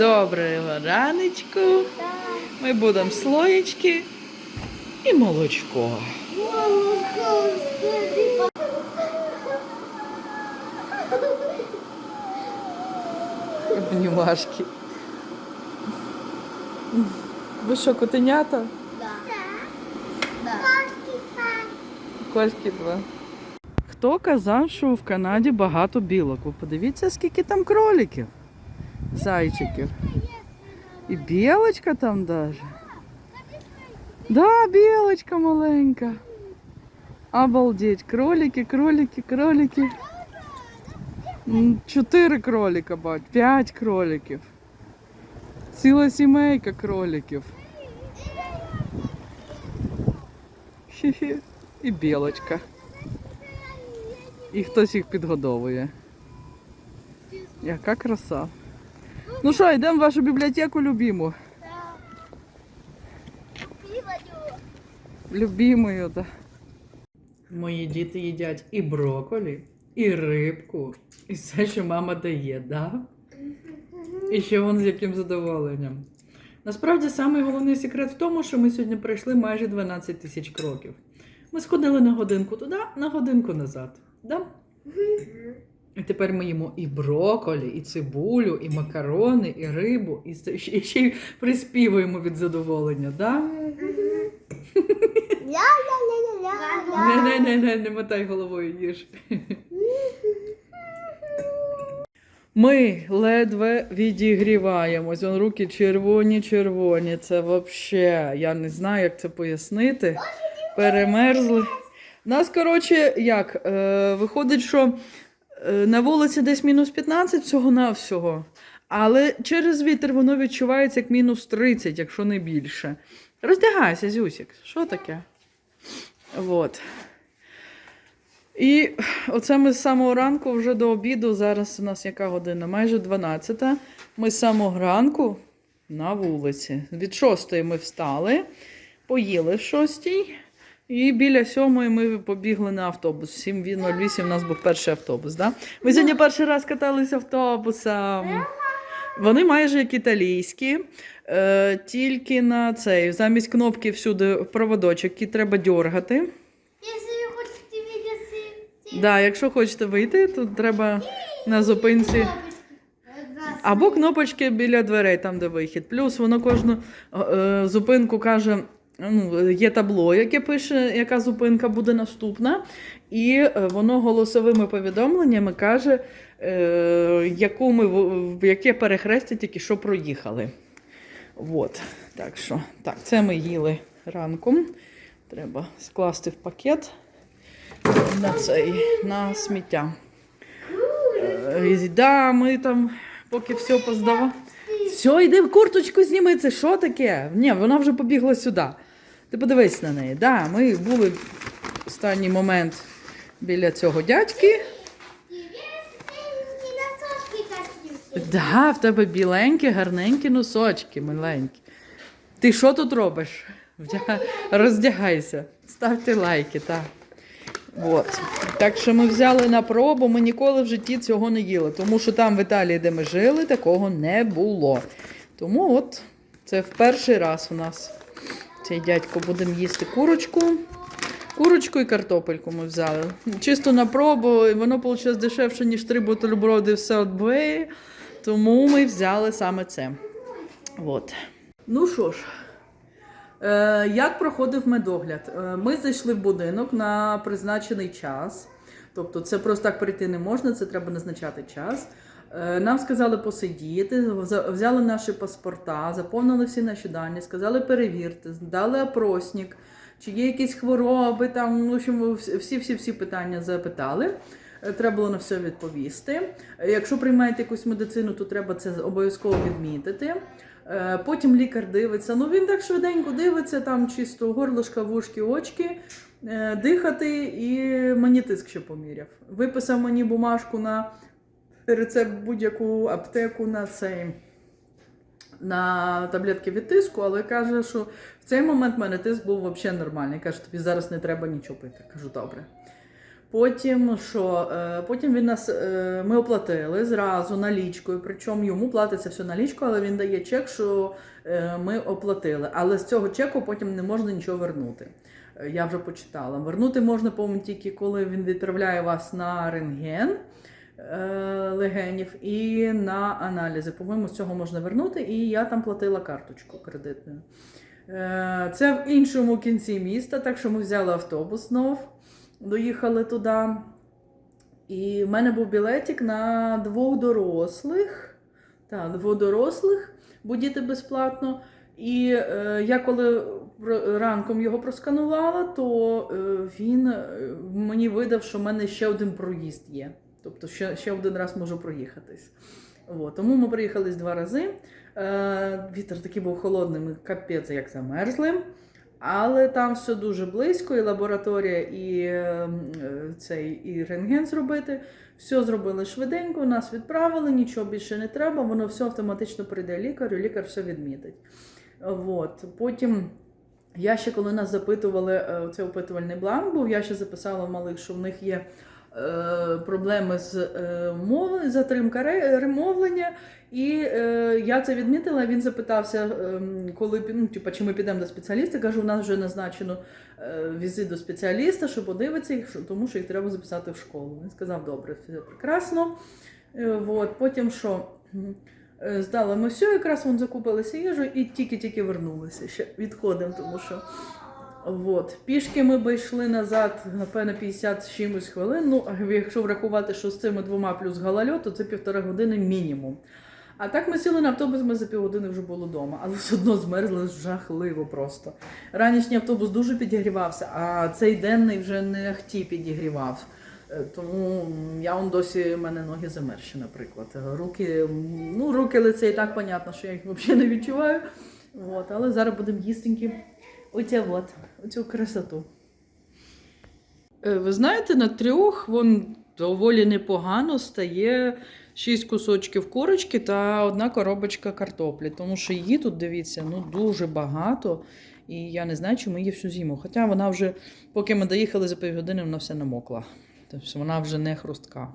Доброго ранечку. Ми будемо слоєчки і молочко. Обнімашки. Ви що, котенята? Кольки два. Хто казав, що в Канаді багато білок? Ви подивіться, скільки там кроликів, зайчиків. І білочка там даже. Да, білочка маленька. Обалдеть. Кролики, кролики, кролики. Чотири кролика, бать, п'ять кроликів. Ціла сімейка кроликів. Хі-хі. І білочка. І хтось їх підгодовує. Яка краса. Ну що, йдемо в вашу бібліотеку любиму. Любимою, да. Мої діти їдять і броколі, і рибку, і все, що мама дає, да? І ще вон з яким задоволенням. Насправді самий головний секрет в тому, що ми сьогодні пройшли майже 12 тисяч кроків. Ми сходили на годинку туди, на годинку назад. Да? І тепер ми їмо і броколі, і цибулю, і макарони, і рибу, і ще й приспівуємо від задоволення, да? Не, не, не, не, не мотай головою їж. Ми ледве відігріваємось. Вон руки червоні, червоні. Це взагалі, я не знаю, як це пояснити. Перемерзли. Нас, коротше, як? Е, виходить, що на вулиці десь мінус 15 всього на всього. Але через вітер воно відчувається як мінус 30, якщо не більше. Роздягайся, Зюсік. Що таке? Вот. І оце ми з самого ранку вже до обіду. Зараз у нас яка година? Майже 12. Ми з самого ранку на вулиці. Від 6 ми встали, поїли в 6. І біля 7 ми побігли на автобус. 7.08 у нас був перший автобус. Да? Ми сьогодні перший раз каталися автобусом. Вони майже як італійські, е, тільки на цей. Замість кнопки всюди проводочок, який треба дергати. Вы хотите видеть Да, якщо хочете вийти, то треба на зупинці. Або кнопочки біля дверей, там де вихід. Плюс воно кожну е, зупинку каже, ну, є табло, яке пише, яка зупинка буде наступна, і е, воно голосовими повідомленнями каже, е, яку ми, в- яке перехрестя тільки що проїхали. От. Так що, так, це ми їли ранком. Треба скласти в пакет на цей, на сміття. Е, Да, ми там поки все поздавали. Все, йди в курточку зніми, це що таке? Ні, вона вже побігла сюди. Ти подивись на неї. Да, ми були в останній момент біля цього дядьки. Да, в тебе біленькі, гарненькі носочки, маленькі. Ти що тут робиш? Роздягайся, ставте лайки, так. От. Так що ми взяли на пробу, ми ніколи в житті цього не їли, тому що там в Італії, де ми жили, такого не було. Тому от це в перший раз у нас цей дядько будемо їсти курочку. Курочку і картопельку ми взяли. Чисто на пробу, і воно вийшло дешевше, ніж три бутерброди в Subway, тому ми взяли саме це. От. Ну що ж, Е, як проходив медогляд? Е, Ми зайшли в будинок на призначений час. Тобто, це просто так прийти не можна, це треба назначати час. Е, Нам сказали посидіти, взяли наші паспорта, заповнили всі наші дані, сказали перевірте, дали опросник, чи є якісь хвороби, там, ну, общем, всі-всі-всі питання запитали. Е, Треба було на все відповісти. Е, Якщо приймаєте якусь медицину, то треба це обов'язково відмітити. Потім лікар дивиться. Ну він так швиденько дивиться, там чисто горлышко, вушки, очки, дихати і мені тиск ще поміряв. Виписав мені бумажку на рецепт будь-яку аптеку на цей. На таблетки від тиску, але каже, що в цей момент в мене тиск був взагалі нормальний. Каже, тобі зараз не треба нічого пити. Кажу, добре. Потім що? Е, Потім він нас е, ми оплатили зразу налічкою. Причому йому платиться все налічкою, але він дає чек, що е, ми оплатили. Але з цього чеку потім не можна нічого вернути. Я вже почитала. Вернути можна, по-моєму, тільки коли він відправляє вас на рентген легенів і на аналізи. По-моєму, з цього можна вернути, і я там платила карточку кредитною. Е, Це в іншому кінці міста, так що ми взяли автобус знов, доїхали туди. І в мене був білетик на двох дорослих. Так, двох дорослих, бо безплатно. І е, я коли ранком його просканувала, то е, він е, мені видав, що в мене ще один проїзд є. Тобто ще, ще один раз можу проїхатись. От, тому ми приїхались два рази. Е, вітер такий був холодний, ми капець як замерзли. Але там все дуже близько, і лабораторія, і е, е, цей і рентген зробити. Все зробили швиденько, нас відправили, нічого більше не треба, воно все автоматично прийде лікарю, лікар все відмітить. От. Потім я ще, коли нас запитували, е, це опитувальний бланк був, я ще записала в малих, що в них є проблеми з е, затримка ре- ремовлення. І е, я це відмітила. Він запитався, е, коли ну, типу, чи ми підемо до спеціаліста. Кажу, у нас вже назначено е, візит до спеціаліста, що подивиться їх, тому що їх треба записати в школу. Він сказав, добре, все прекрасно. Е, вот. Потім що? Е, Здали ми все, якраз вон закупилися їжу і тільки-тільки вернулися. Ще відходимо, тому що. Вот. Пішки ми би йшли назад, напевно, 50 з чимось хвилин. Ну, якщо врахувати, що з цими двома плюс галальот, то це півтора години мінімум. А так ми сіли на автобус, ми за півгодини вже були вдома, але все одно змерзли жахливо просто. Ранішній автобус дуже підігрівався, а цей денний вже не ахті підігрівав. Е, Тому я он досі в мене ноги замерзші, наприклад. Руки, ну, руки, лице і так понятно, що я їх взагалі не відчуваю. От, але зараз будемо їстенькі. Оця от, оцю красоту. Е, Ви знаєте, на трьох вон доволі непогано стає шість кусочків курочки та одна коробочка картоплі. Тому що її тут, дивіться, ну дуже багато. І я не знаю, чи ми її всю зиму. Хоча вона вже, поки ми доїхали за півгодини, вона вся намокла. Тобто вона вже не хрустка.